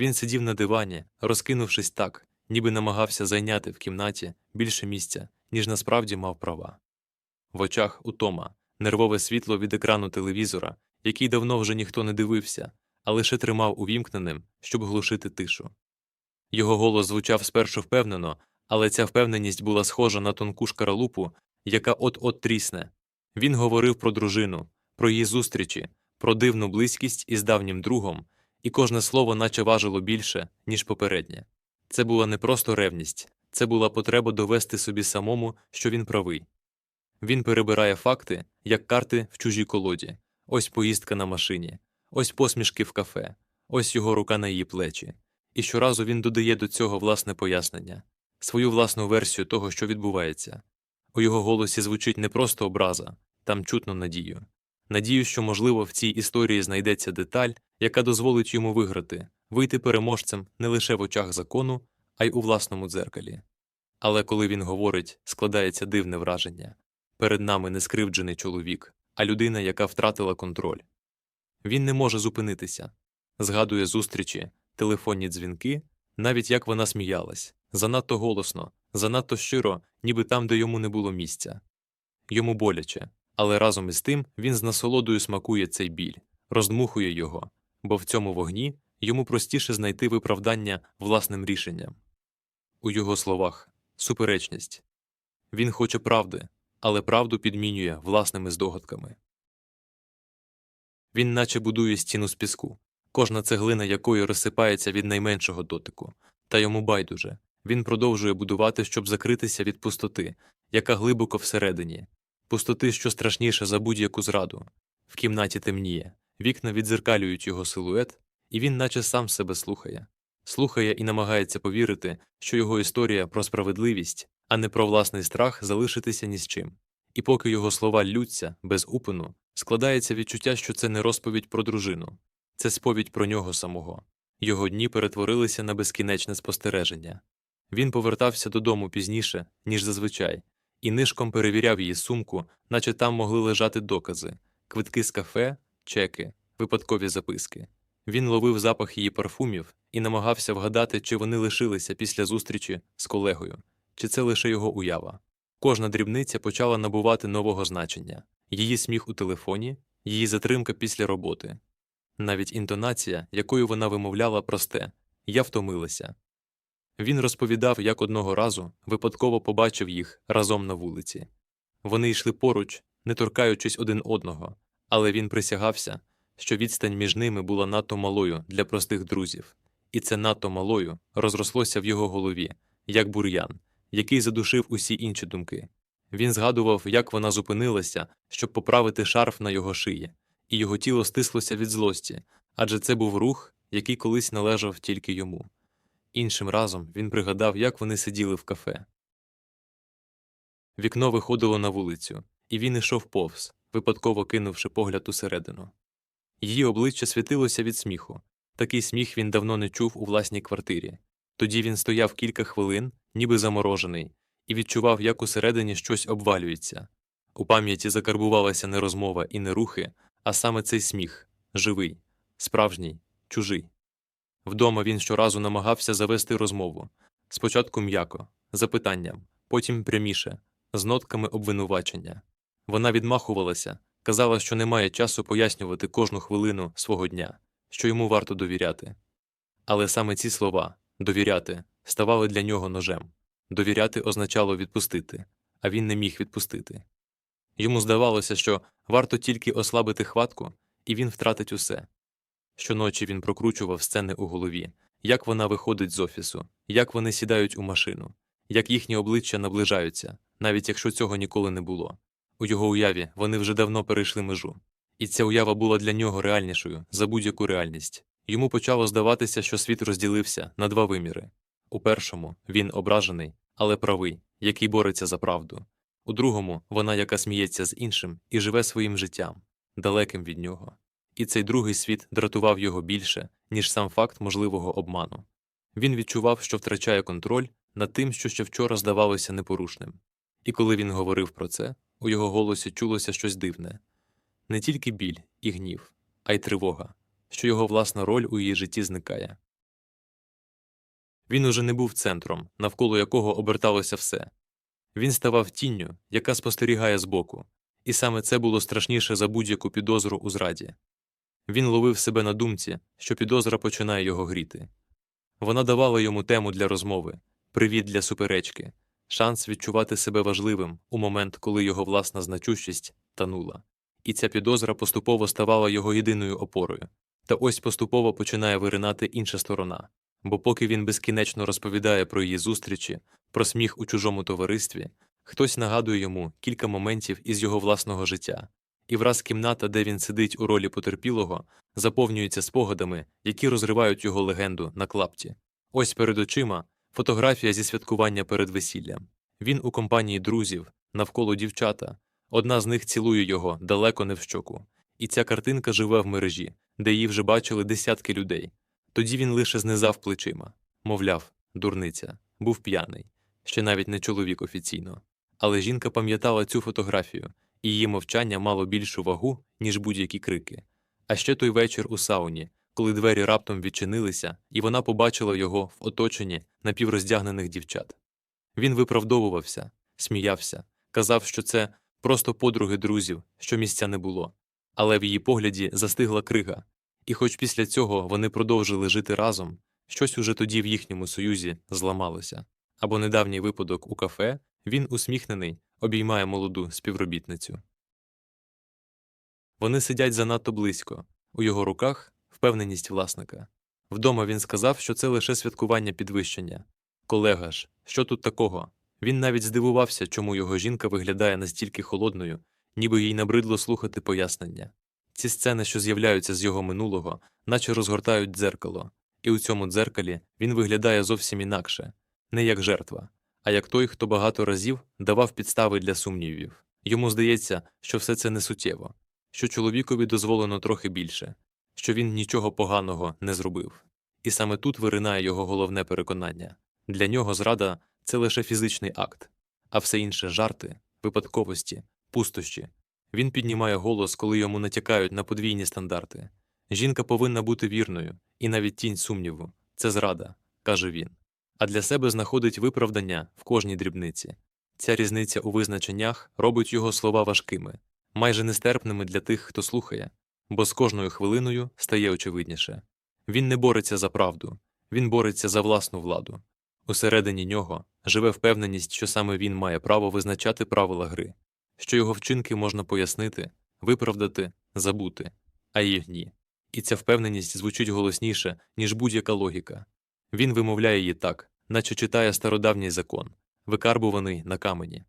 Він сидів на дивані, розкинувшись так, ніби намагався зайняти в кімнаті більше місця, ніж насправді мав права. В очах утома, нервове світло від екрану телевізора, який давно вже ніхто не дивився, а лише тримав увімкненим, щоб глушити тишу. Його голос звучав спершу впевнено, але ця впевненість була схожа на тонку шкаралупу, яка от-от трісне. Він говорив про дружину, про її зустрічі, про дивну близькість із давнім другом, і кожне слово наче важило більше, ніж попереднє. Це була не просто ревність, це була потреба довести собі самому, що він правий. Він перебирає факти, як карти в чужій колоді. Ось поїздка на машині, ось посмішки в кафе, ось його рука на її плечі. І щоразу він додає до цього власне пояснення, свою власну версію того, що відбувається. У його голосі звучить не просто образа, там чутно надію. Надію, що, можливо, в цій історії знайдеться деталь, яка дозволить йому виграти, вийти переможцем не лише в очах закону, а й у власному дзеркалі. Але коли він говорить, складається дивне враження перед нами не скривджений чоловік, а людина, яка втратила контроль. Він не може зупинитися, згадує зустрічі, телефонні дзвінки, навіть як вона сміялась, занадто голосно, занадто щиро, ніби там, де йому не було місця. Йому боляче, але разом із тим він з насолодою смакує цей біль, роздмухує його, бо в цьому вогні йому простіше знайти виправдання власним рішенням. У його словах суперечність. Він хоче правди, але правду підмінює власними здогадками. Він наче будує стіну з піску, кожна цеглина якої розсипається від найменшого дотику, та йому байдуже. Він продовжує будувати, щоб закритися від пустоти, яка глибоко всередині, пустоти, що страшніше за будь-яку зраду. В кімнаті темніє, вікна відзеркалюють його силует, і він наче сам себе слухає. Слухає і намагається повірити, що його історія про справедливість, а не про власний страх залишитися ні з чим. І поки його слова ллються без упину, складається відчуття, що це не розповідь про дружину, це сповідь про нього самого. Його дні перетворилися на безкінечне спостереження. Він повертався додому пізніше, ніж зазвичай, і нишком перевіряв її сумку, наче там могли лежати докази квитки з кафе, чеки, випадкові записки. Він ловив запах її парфумів і намагався вгадати, чи вони лишилися після зустрічі з колегою, чи це лише його уява. Кожна дрібниця почала набувати нового значення її сміх у телефоні, її затримка після роботи. Навіть інтонація, якою вона вимовляла просте я втомилася. Він розповідав, як одного разу випадково побачив їх разом на вулиці. Вони йшли поруч, не торкаючись один одного, але він присягався, що відстань між ними була надто малою для простих друзів, і це надто малою розрослося в його голові, як бур'ян, який задушив усі інші думки. Він згадував, як вона зупинилася, щоб поправити шарф на його шиї, і його тіло стислося від злості, адже це був рух, який колись належав тільки йому. Іншим разом він пригадав, як вони сиділи в кафе. Вікно виходило на вулицю, і він ішов повз, випадково кинувши погляд усередину. Її обличчя світилося від сміху. Такий сміх він давно не чув у власній квартирі. Тоді він стояв кілька хвилин, ніби заморожений, і відчував, як усередині щось обвалюється. У пам'яті закарбувалася не розмова і не рухи, а саме цей сміх живий, справжній, чужий. Вдома він щоразу намагався завести розмову спочатку м'яко, запитанням, потім пряміше, з нотками обвинувачення. Вона відмахувалася, казала, що немає часу пояснювати кожну хвилину свого дня, що йому варто довіряти. Але саме ці слова довіряти ставали для нього ножем. Довіряти означало відпустити, а він не міг відпустити. Йому здавалося, що варто тільки ослабити хватку, і він втратить усе. Щоночі він прокручував сцени у голові, як вона виходить з офісу, як вони сідають у машину, як їхні обличчя наближаються, навіть якщо цього ніколи не було. У його уяві вони вже давно перейшли межу. І ця уява була для нього реальнішою за будь-яку реальність. Йому почало здаватися, що світ розділився на два виміри. У першому він ображений, але правий, який бореться за правду. У другому вона, яка сміється з іншим і живе своїм життям, далеким від нього. І цей другий світ дратував його більше, ніж сам факт можливого обману. Він відчував, що втрачає контроль над тим, що ще вчора здавалося непорушним. І коли він говорив про це, у його голосі чулося щось дивне не тільки біль і гнів, а й тривога, що його власна роль у її житті зникає. Він уже не був центром, навколо якого оберталося все. Він ставав тінню, яка спостерігає збоку, і саме це було страшніше за будь-яку підозру у зраді. Він ловив себе на думці, що підозра починає його гріти. Вона давала йому тему для розмови, привід для суперечки, шанс відчувати себе важливим у момент, коли його власна значущість танула. І ця підозра поступово ставала його єдиною опорою. Та ось поступово починає виринати інша сторона. Бо поки він безкінечно розповідає про її зустрічі, про сміх у чужому товаристві, хтось нагадує йому кілька моментів із його власного життя, і враз кімната, де він сидить у ролі потерпілого, заповнюється спогадами, які розривають його легенду на клапті. Ось перед очима фотографія зі святкування перед весіллям. Він у компанії друзів, навколо дівчата. Одна з них цілує його далеко не в щоку. І ця картинка живе в мережі, де її вже бачили десятки людей. Тоді він лише знизав плечима, мовляв, дурниця, був п'яний, ще навіть не чоловік офіційно. Але жінка пам'ятала цю фотографію, і її мовчання мало більшу вагу, ніж будь-які крики. А ще той вечір у сауні, коли двері раптом відчинилися, і вона побачила його в оточенні напівроздягнених дівчат. Він виправдовувався, сміявся, казав, що це просто подруги друзів, що місця не було. Але в її погляді застигла крига, і хоч після цього вони продовжили жити разом, щось уже тоді в їхньому союзі зламалося. Або недавній випадок у кафе він усміхнений, обіймає молоду співробітницю. Вони сидять занадто близько, у його руках впевненість власника. Вдома він сказав, що це лише святкування підвищення. Колега ж, що тут такого? Він навіть здивувався, чому його жінка виглядає настільки холодною, ніби їй набридло слухати пояснення. Ці сцени, що з'являються з його минулого, наче розгортають дзеркало, і у цьому дзеркалі він виглядає зовсім інакше, не як жертва, а як той, хто багато разів давав підстави для сумнівів. Йому здається, що все це не суттєво, що чоловікові дозволено трохи більше, що він нічого поганого не зробив. І саме тут виринає його головне переконання для нього зрада це лише фізичний акт, а все інше жарти, випадковості, пустощі. Він піднімає голос, коли йому натякають на подвійні стандарти. Жінка повинна бути вірною, і навіть тінь сумніву це зрада, каже він. А для себе знаходить виправдання в кожній дрібниці. Ця різниця у визначеннях робить його слова важкими, майже нестерпними для тих, хто слухає, бо з кожною хвилиною стає очевидніше. Він не бореться за правду, він бореться за власну владу. Усередині нього живе впевненість, що саме він має право визначати правила гри, що його вчинки можна пояснити, виправдати, забути, а їх ні. І ця впевненість звучить голосніше, ніж будь-яка логіка. Він вимовляє її так, наче читає стародавній закон, викарбуваний на камені.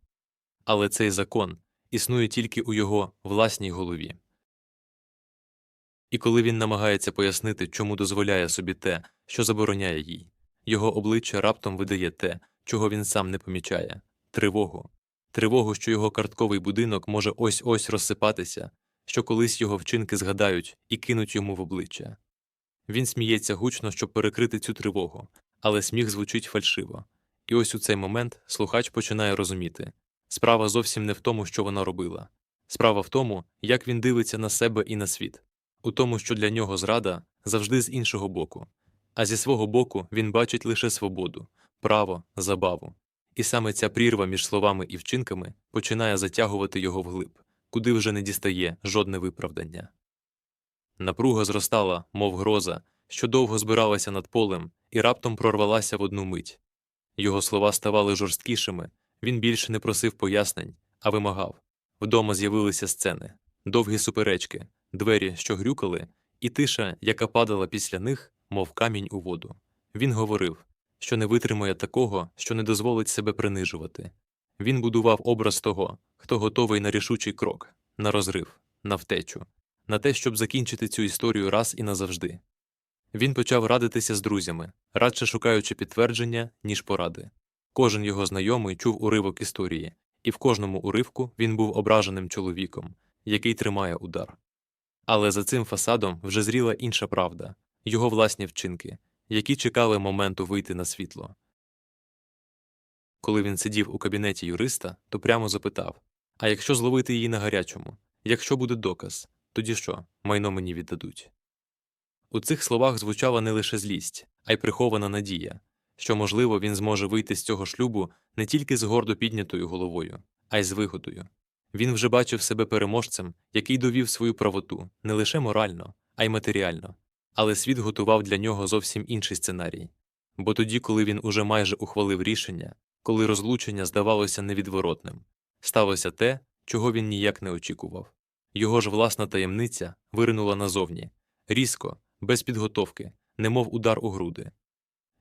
Але цей закон існує тільки у його власній голові. І коли він намагається пояснити, чому дозволяє собі те, що забороняє їй, його обличчя раптом видає те, чого він сам не помічає тривогу, тривогу, що його картковий будинок може ось ось розсипатися, що колись його вчинки згадають і кинуть йому в обличчя. Він сміється гучно, щоб перекрити цю тривогу, але сміх звучить фальшиво. І ось у цей момент слухач починає розуміти справа зовсім не в тому, що вона робила. Справа в тому, як він дивиться на себе і на світ, у тому, що для нього зрада завжди з іншого боку. А зі свого боку він бачить лише свободу, право, забаву. І саме ця прірва між словами і вчинками починає затягувати його вглиб, куди вже не дістає жодне виправдання. Напруга зростала, мов гроза, що довго збиралася над полем і раптом прорвалася в одну мить. Його слова ставали жорсткішими, він більше не просив пояснень, а вимагав. Вдома з'явилися сцени, довгі суперечки, двері, що грюкали, і тиша, яка падала після них, мов камінь у воду. Він говорив, що не витримує такого, що не дозволить себе принижувати. Він будував образ того, хто готовий на рішучий крок, на розрив, на втечу, на те, щоб закінчити цю історію раз і назавжди. Він почав радитися з друзями, радше шукаючи підтвердження, ніж поради. Кожен його знайомий чув уривок історії, і в кожному уривку він був ображеним чоловіком, який тримає удар. Але за цим фасадом вже зріла інша правда його власні вчинки, які чекали моменту вийти на світло. Коли він сидів у кабінеті юриста, то прямо запитав А якщо зловити її на гарячому, якщо буде доказ, тоді що, майно мені віддадуть? У цих словах звучала не лише злість, а й прихована надія, що, можливо, він зможе вийти з цього шлюбу не тільки з гордо піднятою головою, а й з вигодою. Він вже бачив себе переможцем, який довів свою правоту не лише морально, а й матеріально. Але світ готував для нього зовсім інший сценарій. Бо тоді, коли він уже майже ухвалив рішення, коли розлучення здавалося невідворотним, сталося те, чого він ніяк не очікував. Його ж власна таємниця виринула назовні, різко, без підготовки, немов удар у груди.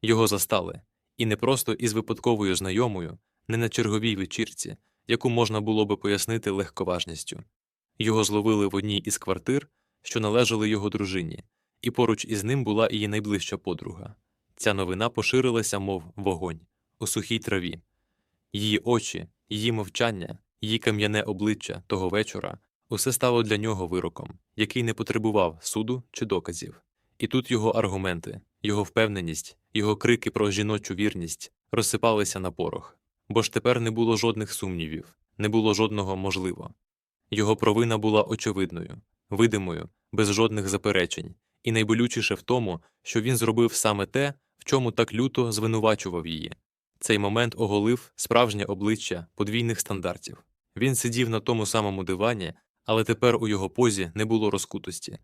Його застали, і не просто із випадковою знайомою, не на черговій вечірці, яку можна було би пояснити легковажністю. Його зловили в одній із квартир, що належали його дружині, і поруч із ним була її найближча подруга. Ця новина поширилася, мов вогонь, у сухій траві. Її очі, її мовчання, її кам'яне обличчя того вечора усе стало для нього вироком, який не потребував суду чи доказів. І тут його аргументи, його впевненість, його крики про жіночу вірність розсипалися на порох, бо ж тепер не було жодних сумнівів, не було жодного можливо. Його провина була очевидною, видимою, без жодних заперечень, і найболючіше в тому, що він зробив саме те, в чому так люто звинувачував її. Цей момент оголив справжнє обличчя подвійних стандартів. Він сидів на тому самому дивані, але тепер у його позі не було розкутості.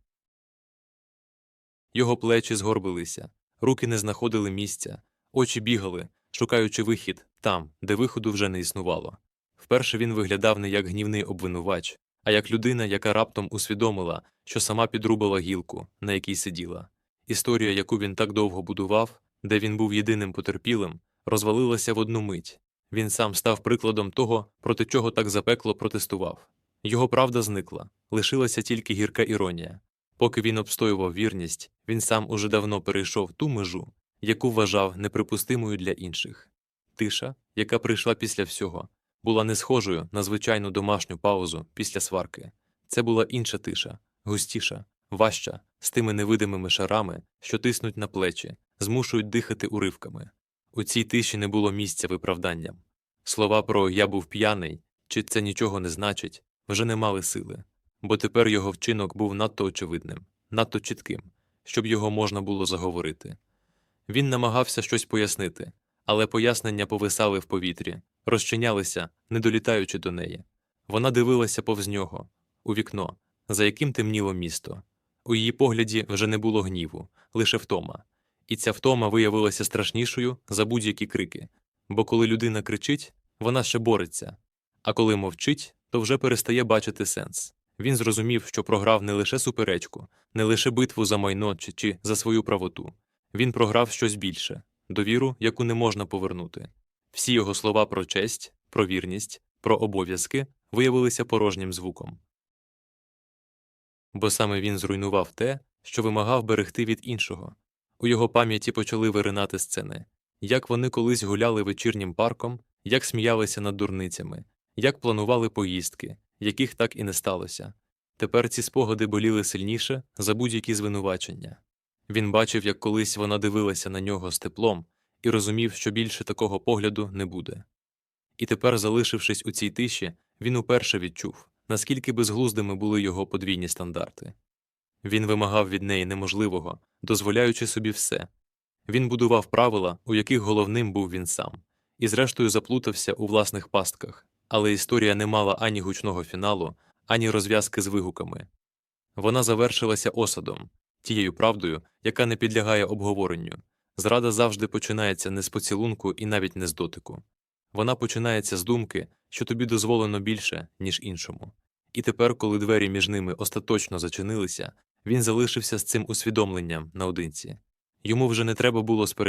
Його плечі згорбилися, руки не знаходили місця, очі бігали, шукаючи вихід там, де виходу вже не існувало. Вперше він виглядав не як гнівний обвинувач, а як людина, яка раптом усвідомила, що сама підрубала гілку, на якій сиділа. Історія, яку він так довго будував, де він був єдиним потерпілим, розвалилася в одну мить. Він сам став прикладом того, проти чого так запекло протестував. Його правда зникла, лишилася тільки гірка іронія. Поки він обстоював вірність, він сам уже давно перейшов ту межу, яку вважав неприпустимою для інших. Тиша, яка прийшла після всього, була не схожою на звичайну домашню паузу після сварки. Це була інша тиша, густіша, важча, з тими невидимими шарами, що тиснуть на плечі, змушують дихати уривками. У цій тиші не було місця виправданням. Слова про я був п'яний чи це нічого не значить вже не мали сили, бо тепер його вчинок був надто очевидним, надто чітким, щоб його можна було заговорити. Він намагався щось пояснити, але пояснення повисали в повітрі, розчинялися, не долітаючи до неї. Вона дивилася повз нього, у вікно, за яким темніло місто. У її погляді вже не було гніву, лише втома. І ця втома виявилася страшнішою за будь-які крики, бо коли людина кричить, вона ще бореться, а коли мовчить, то вже перестає бачити сенс. Він зрозумів, що програв не лише суперечку, не лише битву за майно чи, чи за свою правоту. Він програв щось більше довіру, яку не можна повернути. Всі його слова про честь, про вірність, про обов'язки виявилися порожнім звуком. Бо саме він зруйнував те, що вимагав берегти від іншого. У його пам'яті почали виринати сцени, як вони колись гуляли вечірнім парком, як сміялися над дурницями, як планували поїздки, яких так і не сталося. Тепер ці спогади боліли сильніше за будь-які звинувачення. Він бачив, як колись вона дивилася на нього з теплом, і розумів, що більше такого погляду не буде. І тепер, залишившись у цій тиші, він уперше відчув, наскільки безглуздими були його подвійні стандарти. Він вимагав від неї неможливого, дозволяючи собі все. Він будував правила, у яких головним був він сам, і зрештою заплутався у власних пастках, але історія не мала ані гучного фіналу, ані розв'язки з вигуками. Вона завершилася осадом, тією правдою, яка не підлягає обговоренню. Зрада завжди починається не з поцілунку і навіть не з дотику. Вона починається з думки, що тобі дозволено більше, ніж іншому. І тепер, коли двері між ними остаточно зачинилися, він залишився з цим усвідомленням наодинці. Йому вже не треба було сперечатися.